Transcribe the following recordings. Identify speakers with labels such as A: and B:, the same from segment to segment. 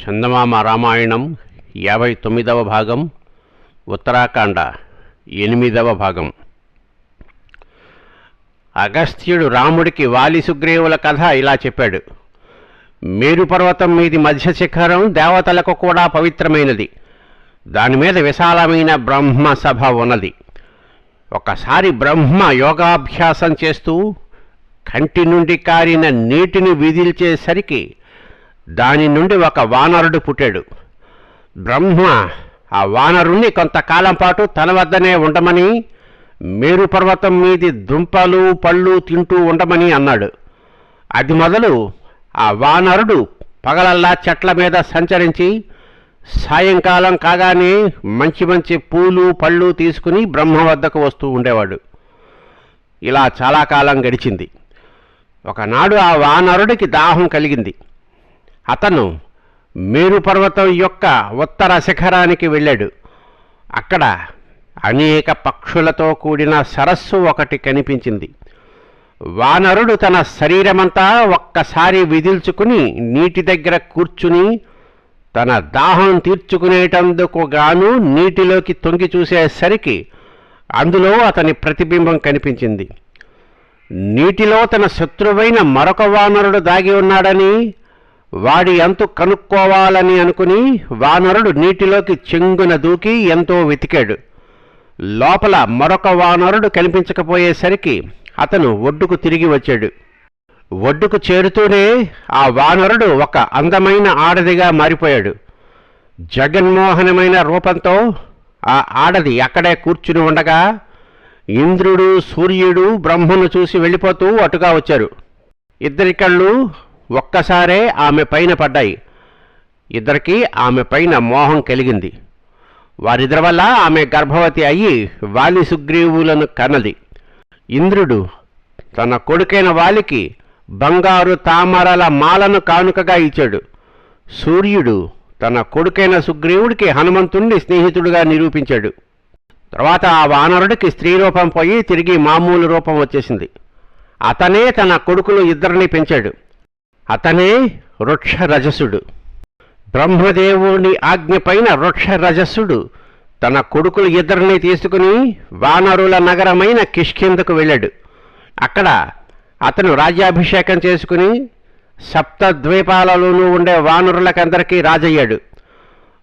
A: చందమామ రామాయణం యాభై తొమ్మిదవ భాగం ఉత్తరాఖండ ఎనిమిదవ భాగం. అగస్త్యుడు రాముడికి వాలి సుగ్రీవుల కథ ఇలా చెప్పాడు. మేరు పర్వతం మీది మధ్య శిఖరం దేవతలకు కూడా పవిత్రమైనది. దాని మీద విశాలమైన బ్రహ్మ సభ ఉన్నది. ఒకసారి బ్రహ్మ యోగాభ్యాసం చేస్తూ కంటి నుండి కారిన నీటిని విదిల్చేసరికి దాని నుండి ఒక వానరుడు పుట్టాడు. బ్రహ్మ ఆ వానరుణ్ణి కొంతకాలం పాటు తన వద్దనే ఉండమని మేరు పర్వతం మీది దుంపలు పళ్ళు తింటూ ఉండమని అన్నాడు. అది మొదలు ఆ వానరుడు పగలల్లా చెట్ల మీద సంచరించి సాయంకాలం కాగానే మంచి మంచి పూలు పళ్ళు తీసుకుని బ్రహ్మ వద్దకు వస్తూ ఉండేవాడు. ఇలా చాలా కాలం గడిచింది. ఒకనాడు ఆ వానరుడికి దాహం కలిగింది. అతను మేరు పర్వతం యొక్క ఉత్తర శిఖరానికి వెళ్ళాడు. అక్కడ అనేక పక్షులతో కూడిన సరస్సు ఒకటి కనిపించింది. వానరుడు తన శరీరమంతా ఒక్కసారి విదిల్చుకుని నీటి దగ్గర కూర్చుని తన దాహం తీర్చుకునేటందుకు గాను నీటిలోకి తొంగి చూసేసరికి అందులో అతని ప్రతిబింబం కనిపించింది. నీటిలో తన శత్రువైన మరొక వానరుడు దాగి ఉన్నాడని వాడి ఎంతు కనుక్కోవాలని అనుకుని వానరుడు నీటిలోకి చెంగున దూకి ఎంతో వెతికాడు. లోపల మరొక వానరుడు కనిపించకపోయేసరికి అతను ఒడ్డుకు తిరిగి వచ్చాడు. ఒడ్డుకు చేరుతూనే ఆ వానరుడు ఒక అందమైన ఆడదిగా మారిపోయాడు. జగన్మోహనమైన రూపంతో ఆ ఆడది అక్కడే కూర్చుని ఉండగా ఇంద్రుడు సూర్యుడు బ్రహ్మను చూసి వెళ్ళిపోతూ అటుగా వచ్చారు. ఇద్దరి కళ్ళు ఒక్కసారే ఆమె పైన పడ్డాయి. ఇద్దరికీ ఆమె పైన మోహం కలిగింది. వారిద్దరి వల్ల ఆమె గర్భవతి అయ్యి వాలి సుగ్రీవులను కన్నది. ఇంద్రుడు తన కొడుకైన వాలికి బంగారు తామరల మాలను కానుకగా ఇచ్చాడు. సూర్యుడు తన కొడుకైన సుగ్రీవుడికి హనుమంతుణ్ణి స్నేహితుడుగా నిరూపించాడు. తర్వాత ఆ వానరుడికి స్త్రీ రూపం పోయి తిరిగి మామూలు రూపం వచ్చేసింది. అతనే తన కొడుకులు ఇద్దరిని పెంచాడు. అతనే వృక్షరజసుడు. బ్రహ్మదేవుని ఆజ్ఞపైన వృక్షరజసుడు తన కొడుకులు ఇద్దరిని తీసుకుని వానరుల నగరమైన కిష్కిందకు వెళ్ళాడు. అక్కడ అతను రాజ్యాభిషేకం చేసుకుని సప్త ద్వీపాలలోనూ ఉండే వానరులకందరికీ రాజయ్యాడు.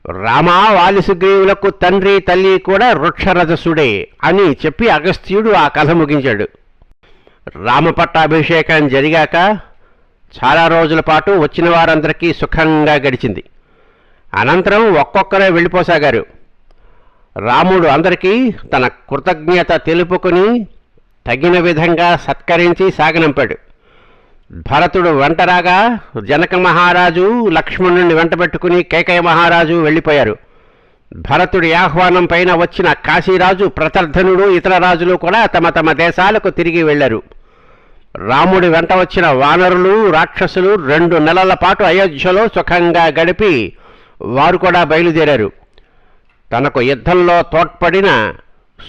A: రామ వాలిసుగ్రీవులకు తండ్రి తల్లి కూడా వృక్షరజసుడే అని చెప్పి అగస్త్యుడు ఆ కథ ముగించాడు. రామపట్టాభిషేకం జరిగాక చాలా రోజుల పాటు వచ్చిన వారందరికీ సుఖంగా గడిచింది. అనంతరం ఒక్కొక్కరే వెళ్ళిపోసాగారు. రాముడు అందరికీ తన కృతజ్ఞత తెలుపుకుని తగిన విధంగా సత్కరించి సాగనంపాడు. భరతుడు వెంటరాగా జనక మహారాజు లక్ష్మణుని వెంటబెట్టుకుని కేకయ మహారాజు వెళ్ళిపోయారు. భరతుడి ఆహ్వానం పైన వచ్చిన కాశీరాజు ప్రతర్ధనుడు ఇతర రాజులు కూడా తమ తమ దేశాలకు తిరిగి వెళ్ళారు. రాముడి వెంట వచ్చిన వానరులు రాక్షసులు రెండు నెలల పాటు అయోధ్యలో సుఖంగా గడిపి వారు కూడా బయలుదేరారు. తనకు యుద్ధంలో తోడ్పడిన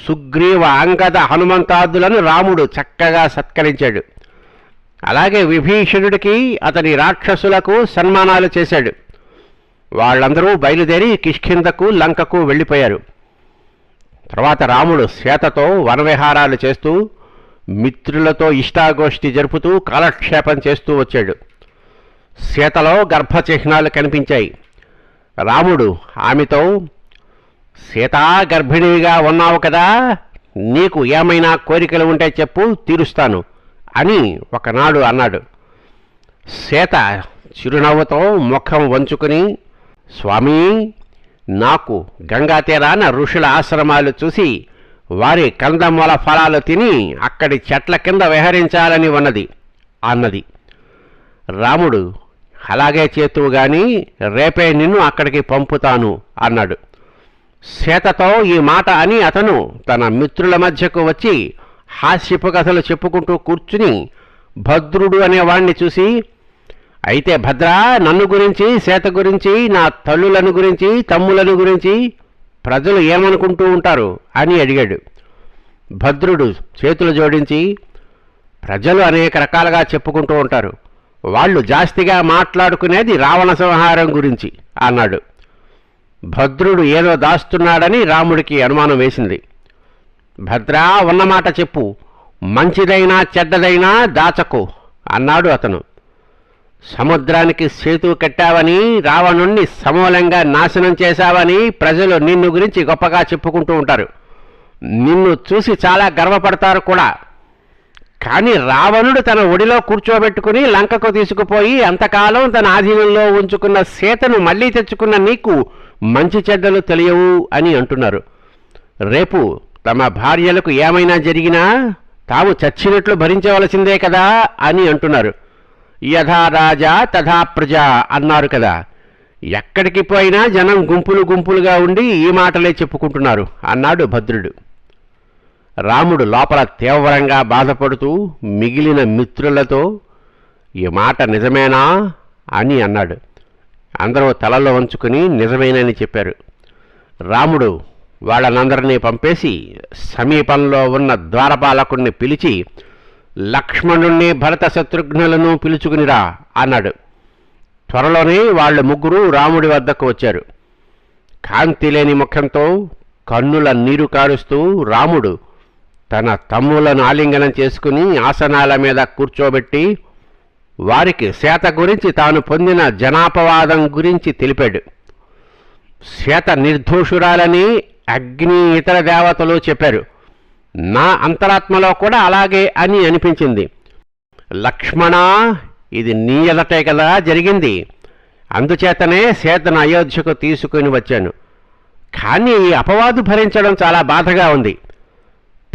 A: సుగ్రీవ అంగద హనుమంతాదులను రాముడు చక్కగా సత్కరించాడు. అలాగే విభీషణుడికి అతని రాక్షసులకు సన్మానాలు చేశాడు. వాళ్ళందరూ బయలుదేరి కిష్కిందకు లంకకు వెళ్ళిపోయారు. తర్వాత రాముడు శ్వేతతో వనవిహారాలు చేస్తూ మిత్రులతో ఇష్టాగోష్ఠి జరుపుతూ కాలక్షేపం చేస్తూ వచ్చాడు. సీతలో గర్భ చిహ్నాలు కనిపించాయి. రాముడు ఆమెతో సీతా గర్భిణిగా ఉన్నావు కదా నీకు ఏమైనా కోరికలు ఉంటే చెప్పు తీరుస్తాను అని ఒకనాడు అన్నాడు. సీత చిరునవ్వుతో ముఖం వంచుకుని స్వామీ నాకు గంగా తీరాన ఋషుల ఆశ్రమాలు చూసి వారి కందమూల ఫలాలు తిని అక్కడి చెట్ల కింద విహరించాలని ఉన్నది అన్నది. రాముడు అలాగే చేతువు గాని రేపే నిన్ను అక్కడికి పంపుతాను అన్నాడు. సీతతో ఈ మాట అని అతను తన మిత్రుల మధ్యకు వచ్చి హాస్యపు కథలు చెప్పుకుంటూ కూర్చుని భద్రుడు అనేవాణ్ణి చూసి అయితే భద్ర నన్ను గురించి సీత గురించి నా తల్లులను గురించి తమ్ములను గురించి ప్రజలు ఏమనుకుంటూ ఉంటారు అని అడిగాడు. భద్రుడు చేతులు జోడించి ప్రజలు అనేక రకాలుగా చెప్పుకుంటూ ఉంటారు. వాళ్ళు జాస్తిగా మాట్లాడుకునేది రావణ సంహారం గురించి అన్నాడు. భద్రుడు ఏదో దాస్తున్నాడని రాముడికి అనుమానం వేసింది. భద్రా ఉన్నమాట చెప్పు. మంచిదైనా చెడ్డదైనా దాచకు అన్నాడు అతను. సముద్రానికి సేతు కట్టావని రావణుణ్ణి సమూలంగా నాశనం చేశావని ప్రజలు నిన్ను గురించి గొప్పగా చెప్పుకుంటూ ఉంటారు. నిన్ను చూసి చాలా గర్వపడతారు కూడా. కానీ రావణుడు తన ఒడిలో కూర్చోబెట్టుకుని లంకకు తీసుకుపోయి అంతకాలం తన ఆధీనంలో ఉంచుకున్న సీతను మళ్ళీ తెచ్చుకున్న నీకు మంచి చెడ్డలు తెలియవు అని అంటున్నారు. రేపు తమ భార్యలకు ఏమైనా జరిగినా తాము చచ్చినట్లు భరించవలసిందే కదా అని అంటున్నారు. యథా రాజా తథా ప్రజా అన్నారు కదా. ఎక్కడికి పోయినా జనం గుంపులు గుంపులుగా ఉండి ఈ మాటలే చెప్పుకుంటున్నారు అన్నాడు భద్రుడు. రాముడు లోపల తీవ్రంగా బాధపడుతూ మిగిలిన మిత్రులతో ఈ మాట నిజమేనా అని అన్నాడు. అందరూ తలలో వంచుకుని నిజమేనని చెప్పారు. రాముడు వాళ్ళనందరినీ పంపేసి సమీపంలో ఉన్న ద్వారపాలకుణ్ణి పిలిచి లక్ష్మణుణ్ణి భరత శత్రుఘ్నులను పిలుచుకునిరా అన్నాడు. త్వరలోనే వాళ్ళ ముగ్గురు రాముడి వద్దకు వచ్చారు. కాంతి లేని ముఖంతో కన్నుల నీరు కారుస్తూ రాముడు తన తమ్ములను ఆలింగనం చేసుకుని ఆసనాల మీద కూర్చోబెట్టి వారికి సీత గురించి తాను పొందిన జనాపవాదం గురించి తెలిపాడు. సీత నిర్దోషురాలని అగ్ని ఇతర దేవతలు చెప్పారు. నా అంతరాత్మలో కూడా అలాగే అని అనిపించింది. లక్ష్మణ ఇది నీ ఎదటే కదా జరిగింది. అందుచేతనే సీతను అయోధ్యకు తీసుకుని వచ్చాను. కానీ ఈ అపవాదు భరించడం చాలా బాధగా ఉంది.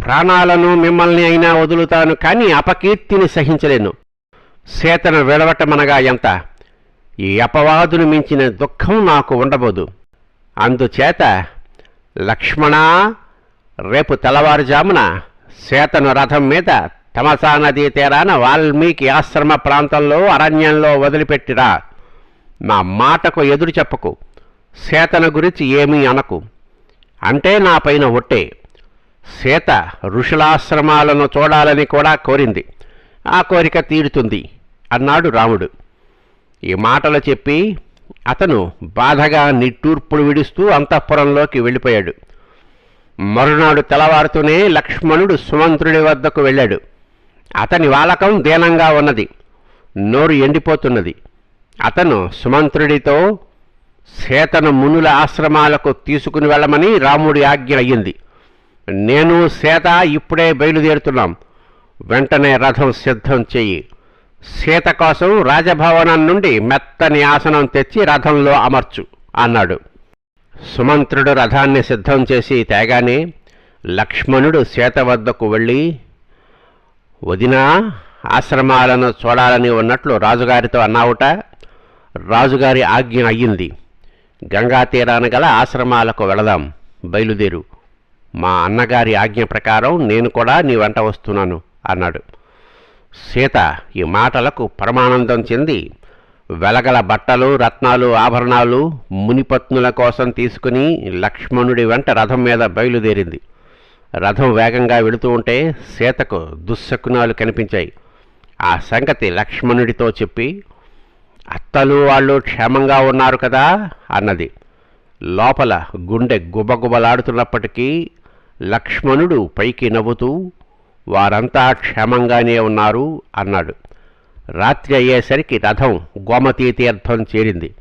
A: ప్రాణాలను మిమ్మల్ని అయినా వదులుతాను కానీ అపకీర్తిని సహించలేను. సీతను విడవటమనగా ఎంత? ఈ అపవాదును మించిన దుఃఖం నాకు ఉండబోదు. అందుచేత లక్ష్మణా రేపు తెల్లవారుజామున సీతను రథం మీద తమసా నదీ తీరాన వాల్మీకి ఆశ్రమ ప్రాంతంలో అరణ్యంలో వదిలిపెట్టిరా. నా మాటకు ఎదురు చెప్పకు. సేతన గురించి ఏమీ అనకు. అంటే నా పైన ఒట్టే. సీత ఋషులాశ్రమాలను చూడాలని కూడా కోరింది. ఆ కోరిక తీరుతుంది అన్నాడు రాముడు. ఈ మాటలు చెప్పి అతను బాధగా నిట్టూర్పులు విడుస్తూ అంతఃపురంలోకి వెళ్ళిపోయాడు. మరునాడు తెల్లవారుతూనే లక్ష్మణుడు సుమంత్రుడి వద్దకు వెళ్ళాడు. అతని వాలకం దీనంగా ఉన్నది. నోరు ఎండిపోతున్నది. అతను సుమంత్రుడితో సీతను మునుల ఆశ్రమాలకు తీసుకుని వెళ్ళమని రాముడి ఆజ్ఞ అయ్యింది. నేను సీత ఇప్పుడే బయలుదేరుతున్నాం. వెంటనే రథం సిద్ధం చెయ్యి సీత కోసం రాజభవనం నుండి మెత్తని ఆసనం తెచ్చి రథంలో అమర్చు అన్నాడు. సుమంత్రుడు రథాన్ని సిద్ధం చేసి తేగానే లక్ష్మణుడు సీత వద్దకు వెళ్ళి వదినా ఆశ్రమాలను చూడాలని ఉన్నట్లు రాజుగారితో అన్నావుట? రాజుగారి ఆజ్ఞ అయ్యింది. గంగా తీరాన గల ఆశ్రమాలకు వెళదాం. బయలుదేరు. మా అన్నగారి ఆజ్ఞ ప్రకారం నేను కూడా నీ వెంట వస్తున్నాను అన్నాడు. సీత ఈ మాటలకు పరమానందం చెంది వెలగల బట్టలు రత్నాలు ఆభరణాలు మునిపత్నుల కోసం తీసుకుని లక్ష్మణుడి వెంట రథం మీద బయలుదేరింది. రథం వేగంగా వెళుతూ ఉంటే సీతకు దుశ్శకునాలు కనిపించాయి. ఆ సంగతి లక్ష్మణుడితో చెప్పి అత్తలు వాళ్ళు క్షేమంగా ఉన్నారు కదా అన్నది. లోపల గుండె గుబగుబలాడుతున్నప్పటికీ లక్ష్మణుడు పైకి నవ్వుతూ వారంతా క్షేమంగానే ఉన్నారు అన్నాడు. రాత్రి అయ్యేసరికి రథం గోమతీ తీర్థం చేరింది.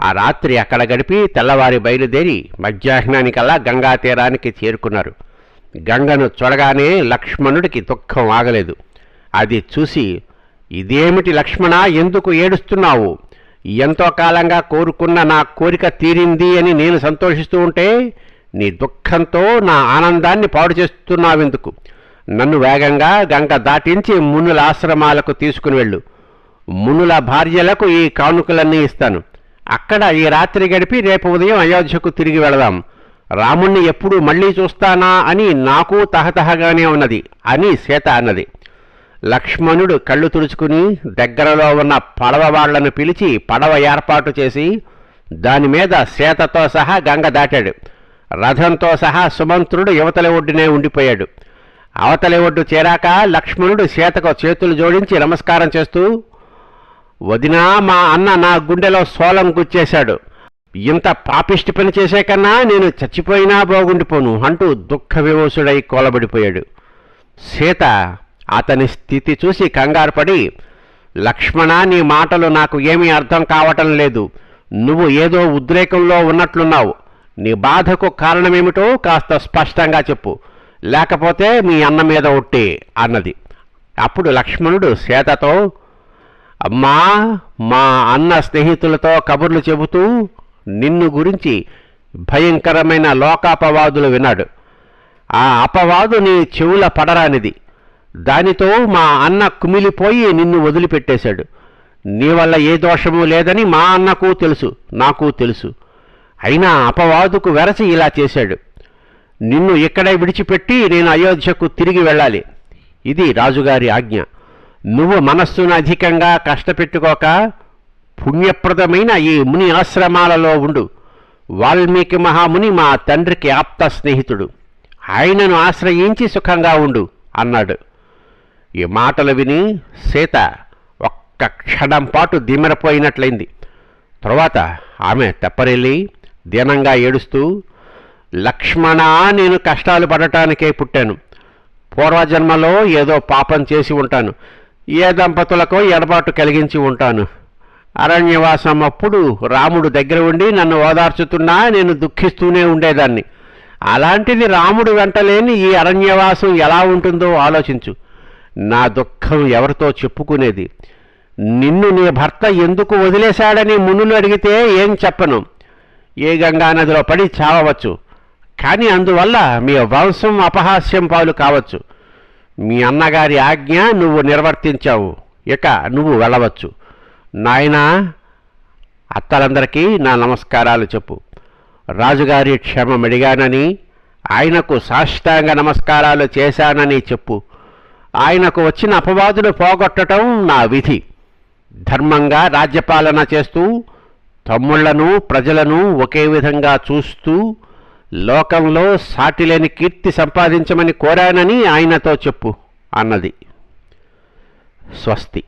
A: ఆ రాత్రి అక్కడ గడిపి తెల్లవారి బయలుదేరి మధ్యాహ్నానికల్లా గంగా తీరానికి చేరుకున్నారు. గంగను చూడగానే లక్ష్మణుడికి దుఃఖం ఆగలేదు. అది చూసి ఇదేమిటి లక్ష్మణ ఎందుకు ఏడుస్తున్నావు? ఎంతో కాలంగా కోరుకున్న నా కోరిక తీరింది అని నేను సంతోషిస్తూ ఉంటే నీ దుఃఖంతో నా ఆనందాన్ని పాడు చేస్తున్నావెందుకు? నన్ను వేగంగా గంగ దాటించి మునుల ఆశ్రమాలకు తీసుకుని వెళ్ళు. మునుల భార్యలకు ఈ కానుకలన్నీ ఇస్తాను. అక్కడ ఈ రాత్రి గడిపి రేపు ఉదయం అయోధ్యకు తిరిగి వెళదాం. రాముణ్ణి ఎప్పుడు మళ్ళీ చూస్తానా అని నాకు తహతహగానే ఉన్నది అని సీత అన్నది. లక్ష్మణుడు కళ్ళు తుడుచుకుని దగ్గరలో ఉన్న పడవ వాళ్ళను పిలిచి పడవ ఏర్పాటు చేసి దాని మీద సీతతో సహా గంగ దాటాడు. రథంతో సహా సుమంత్రుడు యువతల ఒడ్డునే ఉండిపోయాడు. అవతలి ఒడ్డు చేరాక లక్ష్మణుడు సీతకు చేతులు జోడించి నమస్కారం చేస్తూ వదినా మా అన్న నా గుండెలో సోలం గుచ్చేశాడు. ఇంత పాపిష్టి పని చేసే కన్నా నేను చచ్చిపోయినా బాగుండిపోను అంటూ దుఃఖ వివోసుడై కోలబడిపోయాడు. సీత అతని స్థితి చూసి కంగారుపడి లక్ష్మణ నీ మాటలు నాకు ఏమీ అర్థం కావటం లేదు. నువ్వు ఏదో ఉద్రేకంలో ఉన్నట్లున్నావు. నీ బాధకు కారణమేమిటో కాస్త స్పష్టంగా చెప్పు. లేకపోతే మీ అన్న మీద ఒట్టి అన్నది. అప్పుడు లక్ష్మణుడు సీతతో అమ్మా మా అన్న స్నేహితులతో కబుర్లు చెబుతూ నిన్ను గురించి భయంకరమైన లోకాపవాదులు విన్నాడు. ఆ అపవాదు నీ చెవుల పడరానిది. దానితో మా అన్న కుమిలిపోయి నిన్ను వదిలిపెట్టేశాడు. నీ వల్ల ఏ దోషము లేదని మా అన్నకు తెలుసు నాకు తెలుసు. అయినా అపవాదుకు వెరసి ఇలా చేశాడు. నిన్ను ఇక్కడే విడిచిపెట్టి నేను అయోధ్యకు తిరిగి వెళ్ళాలి. ఇది రాజుగారి ఆజ్ఞ. నువ్వు మనస్సును అధికంగా కష్టపెట్టుకోక పుణ్యప్రదమైన ఈ ముని ఆశ్రమాలలో ఉండు. వాల్మీకి మహాముని మా తండ్రికి ఆప్త స్నేహితుడు. ఆయనను ఆశ్రయించి సుఖంగా ఉండు అన్నాడు. ఈ మాటలు విని సీత ఒక్క క్షణం పాటు దిమెరపోయినట్లయింది. తరువాత ఆమె తెప్పరెళ్ళి దీనంగా ఏడుస్తూ లక్ష్మణ నేను కష్టాలు పడటానికే పుట్టాను. పూర్వజన్మలో ఏదో పాపం చేసి ఉంటాను. ఏ దంపతులకో ఎడబాటు కలిగించి ఉంటాను. అరణ్యవాసం అప్పుడు రాముడు దగ్గర ఉండి నన్ను ఓదార్చుతున్నా నేను దుఃఖిస్తూనే ఉండేదాన్ని. అలాంటిది రాముడు వెంటలేని ఈ అరణ్యవాసం ఎలా ఉంటుందో ఆలోచించు. నా దుఃఖం ఎవరితో చెప్పుకునేది? నిన్ను నీ భర్త ఎందుకు వదిలేశాడని మునులు అడిగితే ఏం చెప్పను? ఏ గంగా నదిలో పడి చావవచ్చు. కానీ అందువల్ల మీ వంశం అపహాస్యం పాలు కావచ్చు. మీ అన్నగారి ఆజ్ఞ నువ్వు నిర్వర్తించావు. ఇక నువ్వు వెళ్ళవచ్చు. నాయనా అత్తలందరికీ నా నమస్కారాలు చెప్పు. రాజుగారి క్షమమిడిగానని ఆయనకు సాష్టాంగ నమస్కారాలు చేశానని చెప్పు. ఆయనకు వచ్చిన అపవాదులు పోగొట్టడం నా విధి. ధర్మంగా రాజ్యపాలన చేస్తూ తమ్ముళ్ళను ప్రజలను ఒకే విధంగా చూస్తూ లోకంలో సాటిలేని కీర్తి సంపాదించమని కోరానని ఆయనతో చెప్పు అన్నది. స్వస్తి.